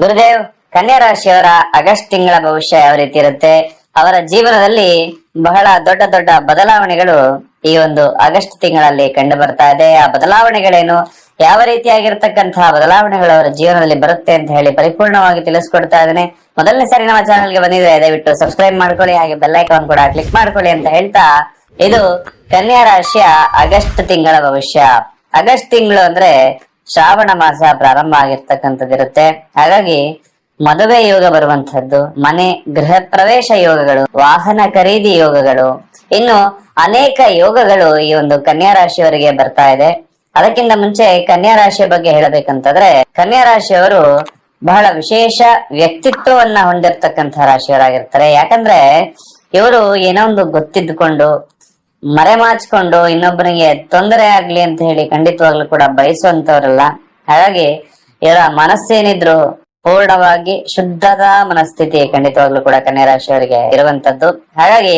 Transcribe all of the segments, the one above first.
ಗುರುದೇವ್, ಕನ್ಯಾ ರಾಶಿಯವರ ಆಗಸ್ಟ್ ತಿಂಗಳ ಭವಿಷ್ಯ ಯಾವ ರೀತಿ ಇರುತ್ತೆ? ಅವರ ಜೀವನದಲ್ಲಿ ಬಹಳ ದೊಡ್ಡ ದೊಡ್ಡ ಬದಲಾವಣೆಗಳು ಈ ಒಂದು ಆಗಸ್ಟ್ ತಿಂಗಳಲ್ಲಿ ಕಂಡು ಬರ್ತಾ ಇದೆ. ಆ ಬದಲಾವಣೆಗಳೇನು? ಯಾವ ರೀತಿಯಾಗಿರ್ತಕ್ಕಂತಹ ಬದಲಾವಣೆಗಳು ಅವರ ಜೀವನದಲ್ಲಿ ಬರುತ್ತೆ ಅಂತ ಹೇಳಿ ಪರಿಪೂರ್ಣವಾಗಿ ತಿಳಿಸ್ಕೊಡ್ತಾ ಇದ್ದೇನೆ. ಮೊದಲನೇ ಸಾರಿ ನಮ್ಮ ಚಾನಲ್ಗೆ ಬಂದಿದ್ರೆ ದಯವಿಟ್ಟು ಸಬ್ಸ್ಕ್ರೈಬ್ ಮಾಡ್ಕೊಳ್ಳಿ, ಹಾಗೆ ಬೆಲ್ ಐಕಾನ್ ಕೂಡ ಕ್ಲಿಕ್ ಮಾಡ್ಕೊಳ್ಳಿ ಅಂತ ಹೇಳ್ತಾ ಇದು ಕನ್ಯಾ ರಾಶಿಯ ಆಗಸ್ಟ್ ತಿಂಗಳ ಭವಿಷ್ಯ. ಆಗಸ್ಟ್ ತಿಂಗಳು ಅಂದ್ರೆ ಶ್ರಾವಣ ಮಾಸ ಪ್ರಾರಂಭ ಆಗಿರ್ತಕ್ಕಂಥದ್ದಿರುತ್ತೆ ಹಾಗಾಗಿ ಮದುವೆ ಯೋಗ ಬರುವಂತಹದ್ದು ಮನೆ ಗೃಹ ಪ್ರವೇಶ ಯೋಗಗಳು, ವಾಹನ ಖರೀದಿ ಯೋಗಗಳು, ಇನ್ನು ಅನೇಕ ಯೋಗಗಳು ಈ ಒಂದು ಕನ್ಯಾ ರಾಶಿಯವರಿಗೆ ಬರ್ತಾ ಇದೆ. ಅದಕ್ಕಿಂತ ಮುಂಚೆ ಕನ್ಯಾ ರಾಶಿಯ ಬಗ್ಗೆ ಹೇಳಬೇಕಂತಂದ್ರೆ, ಕನ್ಯಾ ರಾಶಿಯವರು ಬಹಳ ವಿಶೇಷ ವ್ಯಕ್ತಿತ್ವವನ್ನ ಹೊಂದಿರತಕ್ಕಂತಹ ರಾಶಿಯವರಾಗಿರ್ತಾರೆ. ಯಾಕಂದ್ರೆ ಇವರು ಏನೋ ಒಂದು ಗೊತ್ತಿದ್ದುಕೊಂಡು ಮರೆಮಾಚ್ಕೊಂಡು ಇನ್ನೊಬ್ಬನಿಗೆ ತೊಂದರೆ ಆಗ್ಲಿ ಅಂತ ಹೇಳಿ ಖಂಡಿತವಾಗ್ಲೂ ಕೂಡ ಬಯಸುವಂತವರಲ್ಲ. ಹಾಗಾಗಿ ಇವರ ಮನಸ್ಸೇನಿದ್ರು ಪೂರ್ಣವಾಗಿ ಶುದ್ಧದ ಮನಸ್ಥಿತಿ ಖಂಡಿತವಾಗ್ಲೂ ಕೂಡ ಕನ್ಯಾ ರಾಶಿಯವರಿಗೆ ಇರುವಂತದ್ದು. ಹಾಗಾಗಿ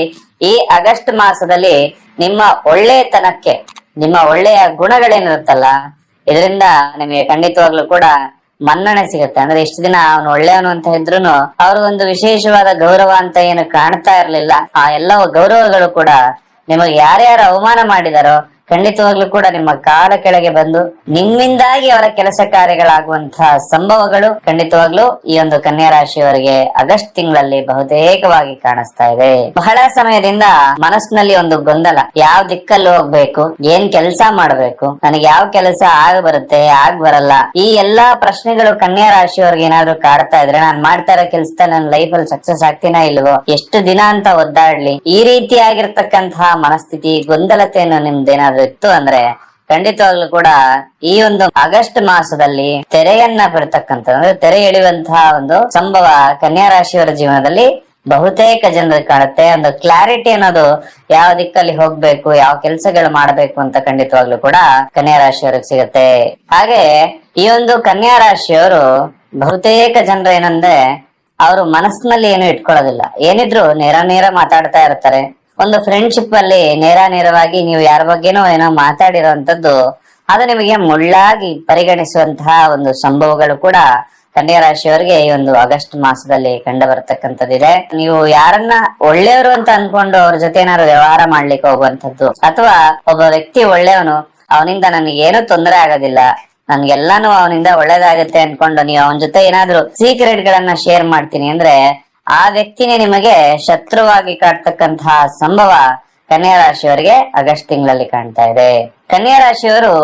ಈ ಆಗಸ್ಟ್ ಮಾಸದಲ್ಲಿ ನಿಮ್ಮ ಒಳ್ಳೆತನಕ್ಕೆ, ನಿಮ್ಮ ಒಳ್ಳೆಯ ಗುಣಗಳೇನಿರುತ್ತಲ್ಲ, ಇದರಿಂದ ನಿಮಗೆ ಖಂಡಿತವಾಗ್ಲೂ ಕೂಡ ಮನ್ನಣೆ ಸಿಗುತ್ತೆ. ಅಂದ್ರೆ ಇಷ್ಟು ದಿನ ಅವನು ಒಳ್ಳೆಯವನು ಅಂತ ಇದ್ರು ಅವ್ರ ಒಂದು ವಿಶೇಷವಾದ ಗೌರವ ಅಂತ ಏನು ಕಾಣ್ತಾ ಇರ್ಲಿಲ್ಲ. ಆ ಎಲ್ಲ ಗೌರವಗಳು ಕೂಡ ನಿಮಗೆ ಯಾರ್ಯಾರು ಅವಮಾನ ಮಾಡಿದಾರೋ ಖಂಡಿತವಾಗ್ಲೂ ಕೂಡ ನಿಮ್ಮ ಕಾಲ ಕೆಳಗೆ ಬಂದು ನಿಮ್ಮಿಂದಾಗಿ ಅವರ ಕೆಲಸ ಕಾರ್ಯಗಳಾಗುವಂತಹ ಸಂಭವಗಳು ಖಂಡಿತವಾಗ್ಲೂ ಈ ಒಂದು ಕನ್ಯಾ ರಾಶಿಯವರಿಗೆ ಆಗಸ್ಟ್ ತಿಂಗಳಲ್ಲಿ ಬಹುತೇಕವಾಗಿ ಕಾಣಿಸ್ತಾ ಇದೆ. ಬಹಳ ಸಮಯದಿಂದ ಮನಸ್ಸಿನಲ್ಲಿ ಒಂದು ಗೊಂದಲ. ಯಾವ ದಿಕ್ಕಲ್ಲಿ ಹೋಗ್ಬೇಕು? ಏನ್ ಕೆಲಸ ಮಾಡ್ಬೇಕು? ನನಗೆ ಯಾವ ಕೆಲಸ ಆಗ ಬರುತ್ತೆ, ಆಗ ಬರಲ್ಲ? ಈ ಎಲ್ಲಾ ಪ್ರಶ್ನೆಗಳು ಕನ್ಯಾ ರಾಶಿಯವರಿಗೆ ಏನಾದ್ರು ಕಾಡ್ತಾ ಇದ್ರೆ ನಾನ್ ಮಾಡ್ತಾ ಇರೋ ಕೆಲಸ ನನ್ನ ಲೈಫ್ ಅಲ್ಲಿ ಸಕ್ಸಸ್ ಆಗ್ತೀನಾ ಇಲ್ವೋ? ಎಷ್ಟು ದಿನ ಅಂತ ಒದ್ದಾಡ್ಲಿ? ಈ ರೀತಿಯಾಗಿರ್ತಕ್ಕಂತಹ ಮನಸ್ಥಿತಿ, ಗೊಂದಲತೆಯನ್ನು ನಿಮ್ದೇನಾದ್ರು ಇತ್ತು ಅಂದ್ರೆ ಖಂಡಿತವಾಗ್ಲೂ ಕೂಡ ಈ ಒಂದು ಆಗಸ್ಟ್ ಮಾಸದಲ್ಲಿ ತೆರೆಯನ್ನ ಬಿಡ್ತಕ್ಕಂಥ, ಅಂದ್ರೆ ತೆರೆ ಎಳೆಯುವಂತಹ ಒಂದು ಸಂಭವ ಕನ್ಯಾ ರಾಶಿಯವರ ಜೀವನದಲ್ಲಿ ಬಹುತೇಕ ಜನರಿಗೆ ಕಾಣುತ್ತೆ. ಒಂದು ಕ್ಲಾರಿಟಿ ಅನ್ನೋದು ಯಾವ ದಿಕ್ಕಲ್ಲಿ ಹೋಗ್ಬೇಕು, ಯಾವ ಕೆಲಸಗಳು ಮಾಡ್ಬೇಕು ಅಂತ ಖಂಡಿತವಾಗ್ಲೂ ಕೂಡ ಕನ್ಯಾ ರಾಶಿಯವ್ರಿಗೆ ಸಿಗುತ್ತೆ. ಹಾಗೆ ಈ ಒಂದು ಕನ್ಯಾ ರಾಶಿಯವರು ಬಹುತೇಕ ಜನರು ಏನಂದ್ರೆ, ಅವರು ಮನಸ್ಸಿನಲ್ಲಿ ಏನು ಇಟ್ಕೊಳ್ಳೋದಿಲ್ಲ. ಏನಿದ್ರು ನೇರ ನೇರ ಮಾತಾಡ್ತಾ ಇರ್ತಾರೆ. ಒಂದು ಫ್ರೆಂಡ್ಶಿಪ್ ಅಲ್ಲಿ ನೇರ ನೇರವಾಗಿ ನೀವು ಯಾರ ಬಗ್ಗೆನೋ ಏನೋ ಮಾತಾಡಿರೋಂಥದ್ದು ಅದು ನಿಮಗೆ ಮುಳ್ಳಾಗಿ ಪರಿಗಣಿಸುವಂತಹ ಒಂದು ಸಂಭವಗಳು ಕೂಡ ಕನ್ಯಾ ರಾಶಿಯವರಿಗೆ ಈ ಒಂದು ಆಗಸ್ಟ್ ಮಾಸದಲ್ಲಿ ಕಂಡು ಬರತಕ್ಕಂಥದ್ದಿದೆ ನೀವು ಯಾರನ್ನ ಒಳ್ಳೆಯವರು ಅಂತ ಅನ್ಕೊಂಡು ಅವ್ರ ಜೊತೆ ಏನಾದ್ರು ವ್ಯವಹಾರ ಮಾಡ್ಲಿಕ್ಕೆ ಹೋಗುವಂತದ್ದು ಅಥವಾ ಒಬ್ಬ ವ್ಯಕ್ತಿ ಒಳ್ಳೆಯವನು, ಅವನಿಂದ ನನಗೆ ಏನು ತೊಂದರೆ ಆಗೋದಿಲ್ಲ, ನನ್ಗೆಲ್ಲಾನು ಅವನಿಂದ ಒಳ್ಳೇದಾಗತ್ತೆ ಅನ್ಕೊಂಡು ನೀವು ಅವನ ಜೊತೆ ಏನಾದ್ರು ಸೀಕ್ರೆಟ್ ಗಳನ್ನ ಶೇರ್ ಮಾಡ್ತೀನಿ ಅಂದ್ರೆ ಆ ವ್ಯಕ್ತಿನೇ ನಿಮಗೆ ಶತ್ರುವಾಗಿ ಕಾಡ್ತಕ್ಕಂತಹ ಸಂಭವ ಕನ್ಯಾ ರಾಶಿಯವರಿಗೆ ಆಗಸ್ಟ್ ತಿಂಗಳಲ್ಲಿ ಕಾಣ್ತಾ ಇದೆ. ಕನ್ಯಾ ರಾಶಿಯವರು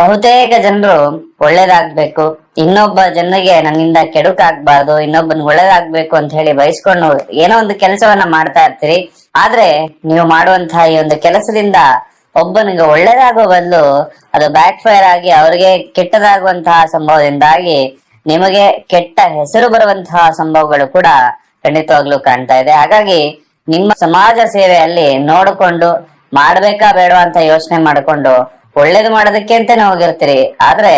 ಬಹುತೇಕ ಜನರು ಒಳ್ಳೇದಾಗ್ಬೇಕು. ಇನ್ನೊಬ್ಬ ಜನರಿಗೆ ನನ್ನಿಂದ ಕೆಡುಕಾಗ್ಬಾರ್ದು ಇನ್ನೊಬ್ಬನ್ ಒಳ್ಳೇದಾಗ್ಬೇಕು ಅಂತ ಹೇಳಿ ಬಯಸ್ಕೊಂಡು ಏನೋ ಒಂದು ಕೆಲಸವನ್ನ ಮಾಡ್ತಾ ಇರ್ತೀರಿ. ಆದ್ರೆ ನೀವು ಮಾಡುವಂತಹ ಈ ಒಂದು ಕೆಲಸದಿಂದ ಒಬ್ಬನಿಗೆ ಒಳ್ಳೇದಾಗೋ ಬದಲು ಅದು ಬ್ಯಾಕ್ ಫೈರ್ ಆಗಿ ಅವರಿಗೆ ಕೆಟ್ಟದಾಗುವಂತಹ ಸಂಭವದಿಂದಾಗಿ ನಿಮಗೆ ಕೆಟ್ಟ ಹೆಸರು ಬರುವಂತಹ ಸಂಭವಗಳು ಕೂಡ ಖಂಡಿತವಾಗ್ಲೂ ಕಾಣ್ತಾ ಇದೆ. ಹಾಗಾಗಿ ನಿಮ್ಮ ಸಮಾಜ ಸೇವೆಯಲ್ಲಿ ನೋಡಿಕೊಂಡು ಮಾಡ್ಬೇಕಾ ಬೇಡವಾ ಅಂತ ಯೋಚನೆ ಮಾಡಿಕೊಂಡು ಒಳ್ಳೇದು ಮಾಡೋದಕ್ಕೆ ಅಂತಾನೆ ಹೋಗಿರ್ತೀರಿ. ಆದ್ರೆ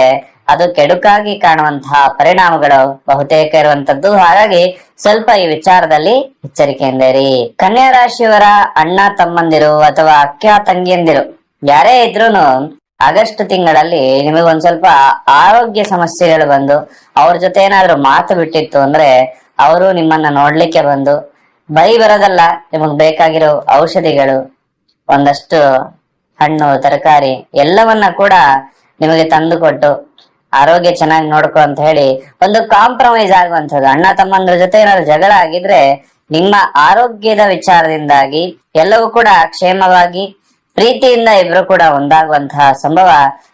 ಅದು ಕೆಡುಕಾಗಿ ಕಾಣುವಂತಹ ಪರಿಣಾಮಗಳು ಬಹುತೇಕ ಇರುವಂತದ್ದು. ಹಾಗಾಗಿ ಸ್ವಲ್ಪ ಈ ವಿಚಾರದಲ್ಲಿ ಎಚ್ಚರಿಕೆಯಿಂದ ಇರಿ ಕನ್ಯಾ ರಾಶಿಯವರ ಅಣ್ಣ ತಮ್ಮಂದಿರು ಅಥವಾ ಅಕ್ಕ ತಂಗಿಯಂದಿರು, ಯಾರೇ ಇದ್ರೂನು ಆಗಸ್ಟ್ ತಿಂಗಳಲ್ಲಿ ನಿಮಗೆ ಒಂದ್ ಸ್ವಲ್ಪ ಆರೋಗ್ಯ ಸಮಸ್ಯೆಗಳು ಬಂದು ಅವ್ರ ಜೊತೆ ಏನಾದ್ರು ಮಾತು ಬಿಟ್ಟಿತ್ತು ಅಂದ್ರೆ ಅವರು ನಿಮ್ಮನ್ನ ನೋಡ್ಲಿಕ್ಕೆ ಬಂದು, ಬೈ ಬರೋದಲ್ಲ, ನಿಮಗ್ ಬೇಕಾಗಿರೋ ಔಷಧಿಗಳು, ಒಂದಷ್ಟು ಹಣ್ಣು, ತರಕಾರಿ, ಎಲ್ಲವನ್ನ ಕೂಡ ನಿಮಗೆ ತಂದು ಕೊಟ್ಟು, ಆರೋಗ್ಯ ಚೆನ್ನಾಗಿ ನೋಡ್ಕೊ ಅಂತ ಹೇಳಿ ಒಂದು ಕಾಂಪ್ರಮೈಸ್ ಆಗುವಂಥದ್ದು. ಅಣ್ಣ, ತಮ್ಮಂದ್ರ ಜೊತೆ ಏನಾದ್ರು ಜಗಳ ಆಗಿದ್ರೆ, ನಿಮ್ಮ ಆರೋಗ್ಯದ ವಿಚಾರದಿಂದಾಗಿ ಎಲ್ಲವೂ ಕೂಡ ಕ್ಷೇಮವಾಗಿ, ಪ್ರೀತಿಯಿಂದ ಇಬ್ರು ಕೂಡ ಒಂದಾಗುವಂತಹ ಸಂಭವ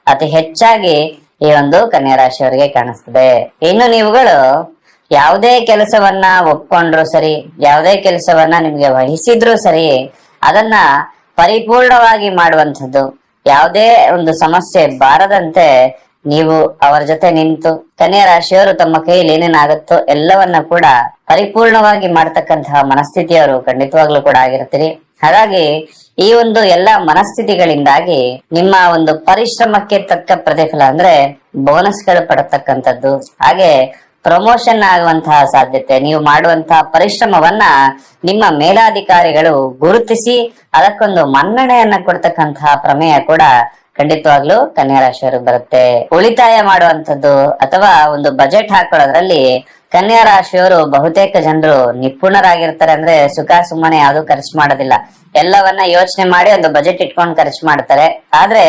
ಅತಿ ಹೆಚ್ಚಾಗಿ ಈ ಒಂದು ಕನ್ಯಾ ರಾಶಿಯವರಿಗೆ ಕಾಣಿಸ್ತದೆ. ಇನ್ನು ನೀವುಗಳು ಯಾವುದೇ ಕೆಲಸವನ್ನ ಒಪ್ಕೊಂಡ್ರು ಸರಿ, ಯಾವುದೇ ಕೆಲಸವನ್ನ ನಿಮ್ಗೆ ವಹಿಸಿದ್ರು ಸರಿ, ಅದನ್ನ ಪರಿಪೂರ್ಣವಾಗಿ ಮಾಡುವಂಥದ್ದು. ಯಾವುದೇ ಒಂದು ಸಮಸ್ಯೆ ಬಾರದಂತೆ ನೀವು ಅವರ ಜೊತೆ ನಿಂತು, ಕನ್ಯಾ ರಾಶಿಯವರು ತಮ್ಮ ಕೈಯಲ್ಲಿ ಏನೇನಾಗುತ್ತೋ ಎಲ್ಲವನ್ನ ಕೂಡ ಪರಿಪೂರ್ಣವಾಗಿ ಮಾಡ್ತಕ್ಕಂತಹ ಮನಸ್ಥಿತಿಯವರು ಖಂಡಿತವಾಗ್ಲೂ ಕೂಡ ಆಗಿರ್ತೀರಿ. ಹಾಗಾಗಿ ಈ ಒಂದು ಎಲ್ಲ ಮನಸ್ಥಿತಿಗಳಿಂದಾಗಿ ನಿಮ್ಮ ಒಂದು ಪರಿಶ್ರಮಕ್ಕೆ ತಕ್ಕ ಪ್ರತಿಫಲ ಅಂದ್ರೆ ಬೋನಸ್ಗಳು ಪಡತಕ್ಕಂಥದ್ದು. ಹಾಗೆ ಪ್ರಮೋಷನ್ ಆಗುವಂತಹ ಸಾಧ್ಯತೆ, ನೀವು ಮಾಡುವಂತಹ ಪರಿಶ್ರಮವನ್ನ ನಿಮ್ಮ ಮೇಲಾಧಿಕಾರಿಗಳು ಗುರುತಿಸಿ ಅದಕ್ಕೊಂದು ಮನ್ನಣೆಯನ್ನ ಕೊಡ್ತಕ್ಕಂತಹ ಪ್ರಮೇಯ ಕೂಡ ಖಂಡಿತವಾಗ್ಲೂ ಕನ್ಯಾ ರಾಶಿಯವರು ಬರುತ್ತೆ. ಉಳಿತಾಯ ಮಾಡುವಂತದ್ದು ಅಥವಾ ಒಂದು ಬಜೆಟ್ ಹಾಕೊಳ್ಳೋದ್ರಲ್ಲಿ ಕನ್ಯಾ ರಾಶಿಯವರು ಬಹುತೇಕ ಜನರು ನಿಪುಣರಾಗಿರ್ತಾರೆ ಅಂದ್ರೆ ಸುಖ ಸುಮ್ಮನೆ ಯಾವ್ದು ಖರ್ಚು ಮಾಡೋದಿಲ್ಲ. ಎಲ್ಲವನ್ನ ಯೋಚನೆ ಮಾಡಿ ಒಂದು ಬಜೆಟ್ ಇಟ್ಕೊಂಡು ಖರ್ಚು ಮಾಡ್ತಾರೆ. ಆದ್ರೆ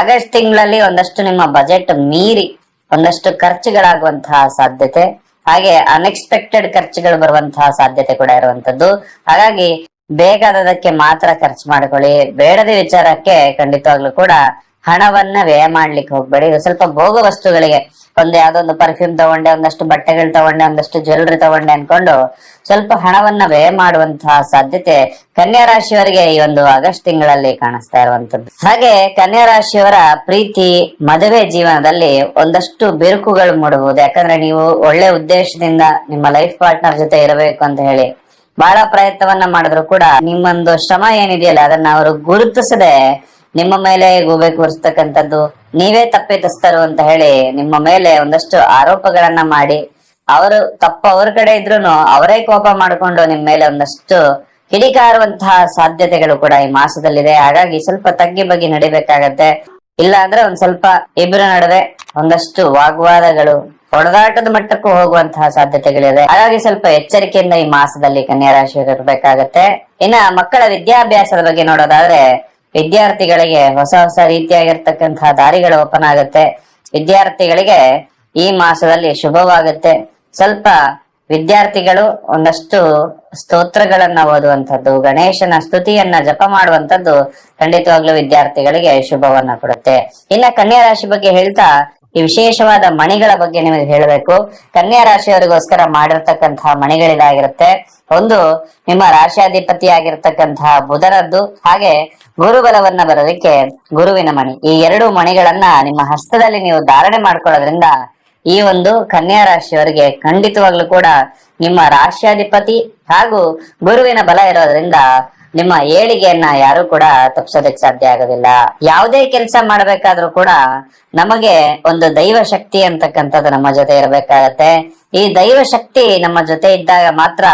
ಆಗಸ್ಟ್ ತಿಂಗಳಲ್ಲಿ ಒಂದಷ್ಟು ನಿಮ್ಮ ಬಜೆಟ್ ಮೀರಿ ಒಂದಷ್ಟು ಖರ್ಚುಗಳಾಗುವಂತಹ ಸಾಧ್ಯತೆ, ಹಾಗೆ ಅನ್ಎಕ್ಸ್ಪೆಕ್ಟೆಡ್ ಖರ್ಚುಗಳು ಬರುವಂತಹ ಸಾಧ್ಯತೆ ಕೂಡ ಇರುವಂತದ್ದು. ಹಾಗಾಗಿ ಬೇಕಾದದಕ್ಕೆ ಮಾತ್ರ ಖರ್ಚು ಮಾಡ್ಕೊಳ್ಳಿ. ಬೇಡದ ವಿಚಾರಕ್ಕೆ ಖಂಡಿತವಾಗ್ಲೂ ಕೂಡ ಹಣವನ್ನ ವ್ಯಯ ಮಾಡ್ಲಿಕ್ಕೆ ಹೋಗ್ಬೇಡಿ. ಸ್ವಲ್ಪ ಭೋಗ ವಸ್ತುಗಳಿಗೆ ಒಂದು ಯಾವ್ದೋ ಒಂದು ಪರ್ಫ್ಯೂಮ್ ತಗೊಂಡೆ, ಒಂದಷ್ಟು ಬಟ್ಟೆಗಳು ತಗೊಂಡೆ, ಒಂದಷ್ಟು ಜ್ಯುವೆಲ್ರಿ ತಗೊಂಡೆ ಅನ್ಕೊಂಡು ಸ್ವಲ್ಪ ಹಣವನ್ನ ವ್ಯಯ ಮಾಡುವಂತಹ ಸಾಧ್ಯತೆ ಕನ್ಯಾ ರಾಶಿಯವರಿಗೆ ಈ ಒಂದು ಆಗಸ್ಟ್ ತಿಂಗಳಲ್ಲಿ ಕಾಣಿಸ್ತಾ ಇರುವಂತದ್ದು ಹಾಗೆ ಕನ್ಯಾ ರಾಶಿಯವರ ಪ್ರೀತಿ, ಮದುವೆ ಜೀವನದಲ್ಲಿ ಒಂದಷ್ಟು ಬಿರುಕುಗಳು ಮೂಡಬಹುದು. ಯಾಕಂದ್ರೆ ನೀವು ಒಳ್ಳೆ ಉದ್ದೇಶದಿಂದ ನಿಮ್ಮ ಲೈಫ್ ಪಾರ್ಟ್ನರ್ ಜೊತೆ ಇರಬೇಕು ಅಂತ ಹೇಳಿ ಬಹಳ ಪ್ರಯತ್ನವನ್ನ ಮಾಡಿದ್ರು ಕೂಡ ನಿಮ್ಮೊಂದು ಶ್ರಮ ಏನಿದೆಯಲ್ಲ, ಅದನ್ನ ಅವರು ಗುರುತಿಸದೆ ನಿಮ್ಮ ಮೇಲೆ ಗೂಬೆ ಕೂರಿಸ್ತಕ್ಕಂಥದ್ದು ನೀವೇ ತಪ್ಪಿತಸ್ಥರು ಅಂತ ಹೇಳಿ ನಿಮ್ಮ ಮೇಲೆ ಒಂದಷ್ಟು ಆರೋಪಗಳನ್ನ ಮಾಡಿ ಅವರು ತಪ್ಪು ಅವ್ರ ಕಡೆ ಇದ್ರು ಅವರೇ ಕೋಪ ಮಾಡಿಕೊಂಡು ನಿಮ್ಮ ಮೇಲೆ ಒಂದಷ್ಟು ಹಿಡಿಕಾರುವಂತಹ ಸಾಧ್ಯತೆಗಳು ಕೂಡ ಈ ಮಾಸದಲ್ಲಿದೆ. ಹಾಗಾಗಿ ಸ್ವಲ್ಪ ತಗ್ಗಿ ಬಗ್ಗೆ ನಡಿಬೇಕಾಗತ್ತೆ. ಇಲ್ಲ ಅಂದ್ರೆ ಒಂದ್ ಸ್ವಲ್ಪ ಇಬ್ಬರ ನಡುವೆ ಒಂದಷ್ಟು ವಾಗ್ವಾದಗಳು, ಹೊಡೆದಾಟದ ಮಟ್ಟಕ್ಕೂ ಹೋಗುವಂತಹ ಸಾಧ್ಯತೆಗಳಿದೆ. ಹಾಗಾಗಿ ಸ್ವಲ್ಪ ಎಚ್ಚರಿಕೆಯಿಂದ ಈ ಮಾಸದಲ್ಲಿ ಕನ್ಯಾ ರಾಶಿ ಇರಬೇಕಾಗತ್ತೆ. ಇನ್ನ ಮಕ್ಕಳ ವಿದ್ಯಾಭ್ಯಾಸದ ಬಗ್ಗೆ ನೋಡೋದಾದ್ರೆ ವಿದ್ಯಾರ್ಥಿಗಳಿಗೆ ಹೊಸ ಹೊಸ ರೀತಿಯಾಗಿರ್ತಕ್ಕಂತಹ ದಾರಿಗಳು ಓಪನ್ ಆಗುತ್ತೆ. ವಿದ್ಯಾರ್ಥಿಗಳಿಗೆ ಈ ಮಾಸದಲ್ಲಿ ಶುಭವಾಗುತ್ತೆ. ಸ್ವಲ್ಪ ವಿದ್ಯಾರ್ಥಿಗಳು ಒಂದಷ್ಟು ಸ್ತೋತ್ರಗಳನ್ನ ಓದುವಂಥದ್ದು, ಗಣೇಶನ ಸ್ತುತಿಯನ್ನ ಜಪ ಮಾಡುವಂಥದ್ದು ಖಂಡಿತವಾಗ್ಲೂ ವಿದ್ಯಾರ್ಥಿಗಳಿಗೆ ಶುಭವನ್ನ ಕೊಡುತ್ತೆ. ಇನ್ನ ಕನ್ಯಾ ರಾಶಿ ಬಗ್ಗೆ ಹೇಳ್ತಾ ಈ ವಿಶೇಷವಾದ ಮಣಿಗಳ ಬಗ್ಗೆ ನಿಮಗೆ ಹೇಳಬೇಕು. ಕನ್ಯಾ ರಾಶಿಯವರಿಗೋಸ್ಕರ ಮಾಡಿರ್ತಕ್ಕಂತಹ ಮಣಿಗಳಿದಾಗಿರುತ್ತೆ. ಒಂದು, ನಿಮ್ಮ ರಾಶಿಯಾಧಿಪತಿ ಆಗಿರ್ತಕ್ಕಂತಹ ಬುಧನದ್ದು, ಹಾಗೆ ಗುರುಬಲವನ್ನ ಬರೋದಕ್ಕೆ ಗುರುವಿನ ಮಣಿ. ಈ ಎರಡು ಮಣಿಗಳನ್ನ ನಿಮ್ಮ ಹಸ್ತದಲ್ಲಿ ನೀವು ಧಾರಣೆ ಮಾಡ್ಕೊಳ್ಳೋದ್ರಿಂದ ಈ ಒಂದು ಕನ್ಯಾ ರಾಶಿಯವರಿಗೆ ಖಂಡಿತವಾಗ್ಲೂ ಕೂಡ ನಿಮ್ಮ ರಾಶ್ಯಾಧಿಪತಿ ಹಾಗೂ ಗುರುವಿನ ಬಲ ಇರೋದ್ರಿಂದ ನಿಮ್ಮ ಏಳಿಗೆಯನ್ನ ಯಾರು ಕೂಡ ತಪ್ಪಿಸೋದಕ್ಕೆ ಸಾಧ್ಯ ಆಗೋದಿಲ್ಲ. ಯಾವುದೇ ಕೆಲಸ ಮಾಡ್ಬೇಕಾದ್ರೂ ಕೂಡ ನಮಗೆ ಒಂದು ದೈವ ಶಕ್ತಿ ಅಂತಕ್ಕಂಥದ್ದು ನಮ್ಮ ಜೊತೆ ಇರಬೇಕಾಗತ್ತೆ. ಈ ದೈವ ಶಕ್ತಿ ನಮ್ಮ ಜೊತೆ ಇದ್ದಾಗ ಮಾತ್ರ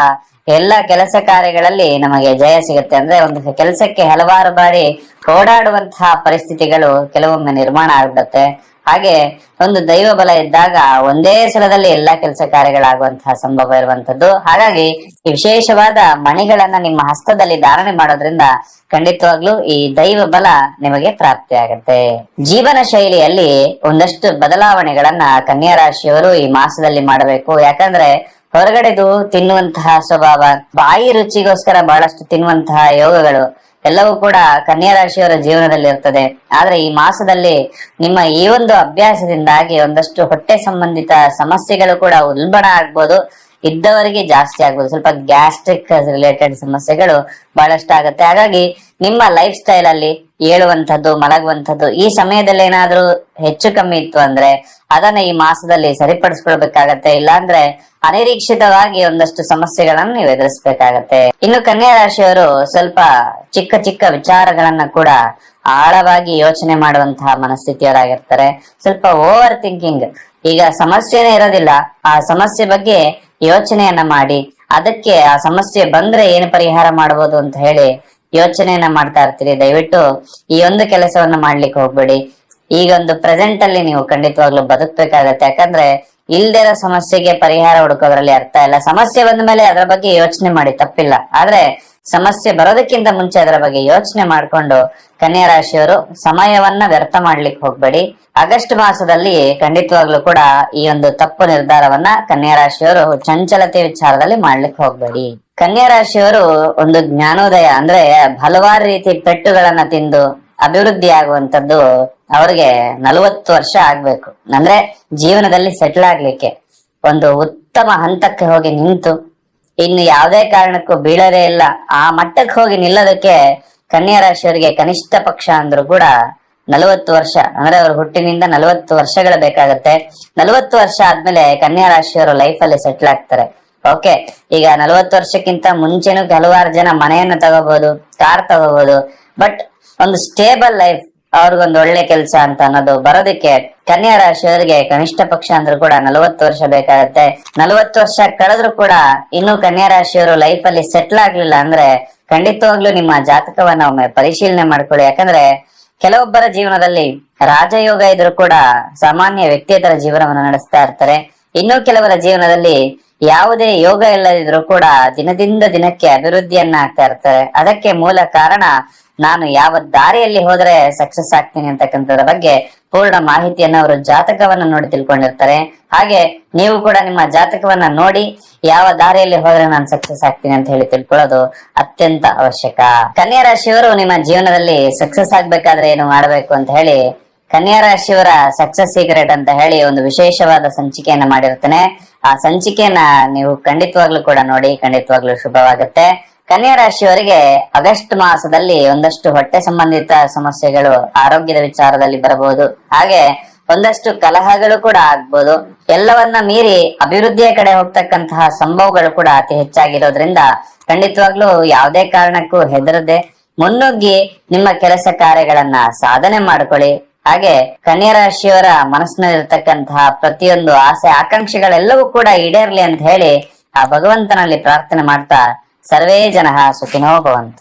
ಎಲ್ಲ ಕೆಲಸ ಕಾರ್ಯಗಳಲ್ಲಿ ನಮಗೆ ಜಯ ಸಿಗುತ್ತೆ. ಅಂದ್ರೆ ಒಂದು ಕೆಲಸಕ್ಕೆ ಹಲವಾರು ಬಾರಿ ಓಡಾಡುವಂತಹ ಪರಿಸ್ಥಿತಿಗಳು ಕೆಲವೊಮ್ಮೆ ನಿರ್ಮಾಣ ಆಗ್ಬಿಡುತ್ತೆ. ಹಾಗೆ ಒಂದು ದೈವ ಬಲ ಇದ್ದಾಗ ಒಂದೇ ಸಲದಲ್ಲಿ ಎಲ್ಲಾ ಕೆಲಸ ಕಾರ್ಯಗಳಾಗುವಂತಹ ಸಂಭವ ಇರುವಂತದ್ದು ಹಾಗಾಗಿ ಈ ವಿಶೇಷವಾದ ಮಣಿಗಳನ್ನ ನಿಮ್ಮ ಹಸ್ತದಲ್ಲಿ ಧಾರಣೆ ಮಾಡೋದ್ರಿಂದ ಖಂಡಿತವಾಗ್ಲೂ ಈ ದೈವ ಬಲ ನಿಮಗೆ ಪ್ರಾಪ್ತಿ ಆಗತ್ತೆ ಜೀವನ ಶೈಲಿಯಲ್ಲಿ ಒಂದಷ್ಟು ಬದಲಾವಣೆಗಳನ್ನ ಕನ್ಯಾ ರಾಶಿಯವರು ಈ ಮಾಸದಲ್ಲಿ ಮಾಡಬೇಕು. ಯಾಕಂದ್ರೆ ಹೊರಗಡೆದು ತಿನ್ನುವಂತಹ ಸ್ವಭಾವ, ಬಾಯಿ ರುಚಿಗೋಸ್ಕರ ಬಹಳಷ್ಟು ತಿನ್ನುವಂತಹ ಯೋಗಗಳು ಎಲ್ಲವೂ ಕೂಡ ಕನ್ಯಾ ರಾಶಿಯವರ ಜೀವನದಲ್ಲಿ ಇರ್ತದೆ. ಆದ್ರೆ ಈ ಮಾಸದಲ್ಲಿ ನಿಮ್ಮ ಈ ಒಂದು ಅಭ್ಯಾಸದಿಂದಾಗಿ ಒಂದಷ್ಟು ಹೊಟ್ಟೆ ಸಂಬಂಧಿತ ಸಮಸ್ಯೆಗಳು ಕೂಡ ಉಲ್ಬಣ ಆಗ್ಬೋದು. ಇದ್ದವರಿಗೆ ಜಾಸ್ತಿ ಆಗ್ಬೋದು. ಸ್ವಲ್ಪ ಗ್ಯಾಸ್ಟ್ರಿಕ್ ರಿಲೇಟೆಡ್ ಸಮಸ್ಯೆಗಳು ಬಹಳಷ್ಟು ಆಗುತ್ತೆ ಹಾಗಾಗಿ ನಿಮ್ಮ ಲೈಫ್ ಸ್ಟೈಲ್ ಅಲ್ಲಿ ಏಳುವಂಥದ್ದು, ಮಲಗುವಂಥದ್ದು, ಈ ಸಮಯದಲ್ಲಿ ಏನಾದ್ರೂ ಹೆಚ್ಚು ಕಮ್ಮಿ ಇತ್ತು ಅಂದ್ರೆ ಅದನ್ನ ಈ ಮಾಸದಲ್ಲಿ ಸರಿಪಡಿಸ್ಕೊಳ್ಬೇಕಾಗತ್ತೆ, ಇಲ್ಲಾಂದ್ರೆ ಅನಿರೀಕ್ಷಿತವಾಗಿ ಒಂದಷ್ಟು ಸಮಸ್ಯೆಗಳನ್ನು ನೀವು ಎದುರಿಸಬೇಕಾಗತ್ತೆ. ಇನ್ನು ಕನ್ಯಾ ರಾಶಿಯವರು ಸ್ವಲ್ಪ ಚಿಕ್ಕ ಚಿಕ್ಕ ವಿಚಾರಗಳನ್ನ ಕೂಡ ಆಳವಾಗಿ ಯೋಚನೆ ಮಾಡುವಂತಹ ಮನಸ್ಥಿತಿಯವರಾಗಿರ್ತಾರೆ. ಸ್ವಲ್ಪ ಓವರ್ ಥಿಂಕಿಂಗ್ ಈಗ ಸಮಸ್ಯೆನೇ ಇರೋದಿಲ್ಲ. ಆ ಸಮಸ್ಯೆ ಬಗ್ಗೆ ಯೋಚನೆಯನ್ನ ಮಾಡಿ, ಅದಕ್ಕೆ ಆ ಸಮಸ್ಯೆ ಬಂದ್ರೆ ಏನು ಪರಿಹಾರ ಮಾಡಬಹುದು ಅಂತ ಹೇಳಿ ಯೋಚನೆಯನ್ನ ಮಾಡ್ತಾ ಇರ್ತೀರಿ. ದಯವಿಟ್ಟು ಈ ಒಂದು ಕೆಲಸವನ್ನ ಮಾಡ್ಲಿಕ್ಕೆ ಹೋಗ್ಬೇಡಿ. ಈಗ ಒಂದು ಪ್ರೆಸೆಂಟ್ ಅಲ್ಲಿ ನೀವು ಖಂಡಿತವಾಗ್ಲೂ ಬದುಕ್ಬೇಕಾಗತ್ತೆ. ಯಾಕಂದ್ರೆ ಇಲ್ದಿರೋ ಸಮಸ್ಯೆಗೆ ಪರಿಹಾರ ಹುಡುಕೋದ್ರಲ್ಲಿ ಅರ್ಥ ಇಲ್ಲ. ಸಮಸ್ಯೆ ಬಂದ ಮೇಲೆ ಅದರ ಬಗ್ಗೆ ಯೋಚನೆ ಮಾಡಿ, ತಪ್ಪಿಲ್ಲ. ಆದ್ರೆ ಸಮಸ್ಯೆ ಬರೋದಕ್ಕಿಂತ ಮುಂಚೆ ಅದರ ಬಗ್ಗೆ ಯೋಚನೆ ಮಾಡ್ಕೊಂಡು ಕನ್ಯಾ ರಾಶಿಯವರು ಸಮಯವನ್ನ ವ್ಯರ್ಥ ಮಾಡ್ಲಿಕ್ಕೆ ಹೋಗ್ಬೇಡಿ. ಆಗಸ್ಟ್ ಮಾಸದಲ್ಲಿ ಖಂಡಿತವಾಗ್ಲೂ ಕೂಡ ಈ ಒಂದು ತಪ್ಪು ನಿರ್ಧಾರವನ್ನ ಕನ್ಯಾ ರಾಶಿಯವರು ಚಂಚಲತೆ ವಿಚಾರದಲ್ಲಿ ಮಾಡ್ಲಿಕ್ಕೆ ಹೋಗ್ಬೇಡಿ. ಕನ್ಯಾ ರಾಶಿಯವರು ಒಂದು ಜ್ಞಾನೋದಯ, ಅಂದ್ರೆ ಹಲವಾರು ರೀತಿ ಪೆಟ್ಟುಗಳನ್ನ ತಿಂದು ಅಭಿವೃದ್ಧಿ ಆಗುವಂತದ್ದು ಅವ್ರಿಗೆ ನಲವತ್ತು ವರ್ಷ ಆಗ್ಬೇಕು. ಅಂದ್ರೆ ಜೀವನದಲ್ಲಿ ಸೆಟ್ಲ್ ಆಗ್ಲಿಕ್ಕೆ ಒಂದು ಉತ್ತಮ ಹಂತಕ್ಕೆ ಹೋಗಿ ನಿಂತು, ಇನ್ನು ಯಾವುದೇ ಕಾರಣಕ್ಕೂ ಬೀಳದೇ ಇಲ್ಲ, ಆ ಮಟ್ಟಕ್ಕೆ ಹೋಗಿ ನಿಲ್ಲೋದಕ್ಕೆ ಕನ್ಯಾ ರಾಶಿಯವರಿಗೆ ಕನಿಷ್ಠ ಪಕ್ಷ ಅಂದ್ರೂ ಕೂಡ ನಲವತ್ತು ವರ್ಷ, ಅಂದ್ರೆ ಅವ್ರ ಹುಟ್ಟಿನಿಂದ ನಲವತ್ತು ವರ್ಷಗಳು ಬೇಕಾಗತ್ತೆ. ನಲವತ್ತು ವರ್ಷ ಆದ್ಮೇಲೆ ಕನ್ಯಾ ರಾಶಿಯವರು ಲೈಫ್ ಅಲ್ಲಿ ಸೆಟ್ಲ್ ಆಗ್ತಾರೆ. ಓಕೆ, ಈಗ ನಲವತ್ತು ವರ್ಷಕ್ಕಿಂತ ಮುಂಚೆನೂ ಹಲವಾರು ಜನ ಮನೆಯನ್ನ ತಗೋಬಹುದು ಕಾರ್ ತಗೋಬಹುದು ಬಟ್ ಒಂದು ಸ್ಟೇಬಲ್ ಲೈಫ್ ಅವ್ರಿಗೊಂದು ಒಳ್ಳೆ ಕೆಲಸ ಅಂತ ಅನ್ನೋದು ಬರೋದಕ್ಕೆ ಕನ್ಯಾ ರಾಶಿಯವರಿಗೆ ಕನಿಷ್ಠ ಪಕ್ಷ ಅಂದ್ರೂ ಕೂಡ ನಲವತ್ತು ವರ್ಷ ಬೇಕಾಗತ್ತೆ. ನಲವತ್ತು ವರ್ಷ ಕಳೆದ್ರು ಕೂಡ ಇನ್ನು ಕನ್ಯಾ ರಾಶಿಯವರು ಲೈಫ್ ಅಲ್ಲಿ ಸೆಟ್ಲ್ ಆಗ್ಲಿಲ್ಲ ಅಂದ್ರೆ ಖಂಡಿತವಾಗ್ಲೂ ನಿಮ್ಮ ಜಾತಕವನ್ನ ಒಮ್ಮೆ ಪರಿಶೀಲನೆ ಮಾಡ್ಕೊಳ್ಳಿ. ಯಾಕಂದ್ರೆ ಕೆಲವೊಬ್ಬರ ಜೀವನದಲ್ಲಿ ರಾಜಯೋಗ ಇದ್ರೂ ಕೂಡ ಸಾಮಾನ್ಯ ವ್ಯಕ್ತಿಯ ತರ ಜೀವನವನ್ನು ನಡೆಸ್ತಾ ಇರ್ತಾರೆ. ಇನ್ನು ಕೆಲವರ ಜೀವನದಲ್ಲಿ ಯಾವುದೇ ಯೋಗ ಇಲ್ಲದಿದ್ರೂ ಕೂಡ ದಿನದಿಂದ ದಿನಕ್ಕೆ ಅಭಿವೃದ್ಧಿಯನ್ನ ಆಗ್ತಾ ಇರ್ತಾರೆ ಅದಕ್ಕೆ ಮೂಲ ಕಾರಣ ನಾನು ಯಾವ ದಾರಿಯಲ್ಲಿ ಹೋದ್ರೆ ಸಕ್ಸಸ್ ಆಗ್ತೀನಿ ಅಂತಕ್ಕಂಥದ್ರ ಬಗ್ಗೆ ಪೂರ್ಣ ಮಾಹಿತಿಯನ್ನ ಅವರು ಜಾತಕವನ್ನ ನೋಡಿ ತಿಳ್ಕೊಂಡಿರ್ತಾರೆ. ಹಾಗೆ ನೀವು ಕೂಡ ನಿಮ್ಮ ಜಾತಕವನ್ನ ನೋಡಿ ಯಾವ ದಾರಿಯಲ್ಲಿ ಹೋದ್ರೆ ನಾನು ಸಕ್ಸಸ್ ಆಗ್ತೀನಿ ಅಂತ ಹೇಳಿ ತಿಳ್ಕೊಳ್ಳೋದು ಅತ್ಯಂತ ಅವಶ್ಯಕ. ಕನ್ಯಾ ರಾಶಿಯವರು ನಿಮ್ಮ ಜೀವನದಲ್ಲಿ ಸಕ್ಸಸ್ ಆಗ್ಬೇಕಾದ್ರೆ ಏನು ಮಾಡಬೇಕು ಅಂತ ಹೇಳಿ ಕನ್ಯಾ ರಾಶಿಯವರ ಸಕ್ಸಸ್ ಸೀಕ್ರೆಟ್ ಅಂತ ಹೇಳಿ ಒಂದು ವಿಶೇಷವಾದ ಸಂಚಿಕೆಯನ್ನ ಮಾಡಿರ್ತೇನೆ ಆ ಸಂಚಿಕೆಯನ್ನ ನೀವು ಖಂಡಿತವಾಗ್ಲೂ ಕೂಡ ನೋಡಿ, ಖಂಡಿತವಾಗ್ಲೂ ಶುಭವಾಗುತ್ತೆ. ಕನ್ಯಾ ರಾಶಿಯವರಿಗೆ ಆಗಸ್ಟ್ ಮಾಸದಲ್ಲಿ ಒಂದಷ್ಟು ಹೊಟ್ಟೆ ಸಂಬಂಧಿತ ಸಮಸ್ಯೆಗಳು, ಆರೋಗ್ಯದ ವಿಚಾರದಲ್ಲಿ ಬರಬಹುದು. ಹಾಗೆ ಒಂದಷ್ಟು ಕಲಹಗಳು ಕೂಡ ಆಗ್ಬೋದು. ಎಲ್ಲವನ್ನ ಮೀರಿ ಅಭಿವೃದ್ಧಿಯ ಕಡೆ ಹೋಗ್ತಕ್ಕಂತಹ ಸಂಭವಗಳು ಕೂಡ ಅತಿ ಹೆಚ್ಚಾಗಿರೋದ್ರಿಂದ ಖಂಡಿತವಾಗ್ಲೂ ಯಾವುದೇ ಕಾರಣಕ್ಕೂ ಹೆದರದೆ ಮುನ್ನುಗ್ಗಿ ನಿಮ್ಮ ಕೆಲಸ ಕಾರ್ಯಗಳನ್ನ ಸಾಧನೆ ಮಾಡ್ಕೊಳ್ಳಿ. ಹಾಗೆ ಕನ್ಯಾ ರಾಶಿಯವರ ಮನಸ್ಸಿನಲ್ಲಿರ್ತಕ್ಕಂತಹ ಪ್ರತಿಯೊಂದು ಆಸೆ ಆಕಾಂಕ್ಷೆಗಳೆಲ್ಲವೂ ಕೂಡ ಈಡೇರ್ಲಿ ಅಂತ ಹೇಳಿ ಆ ಭಗವಂತನಲ್ಲಿ ಪ್ರಾರ್ಥನೆ ಮಾಡ್ತಾ ಸರ್ವೇ ಜನ ಸುಖಿನೋ ಭವಂತು.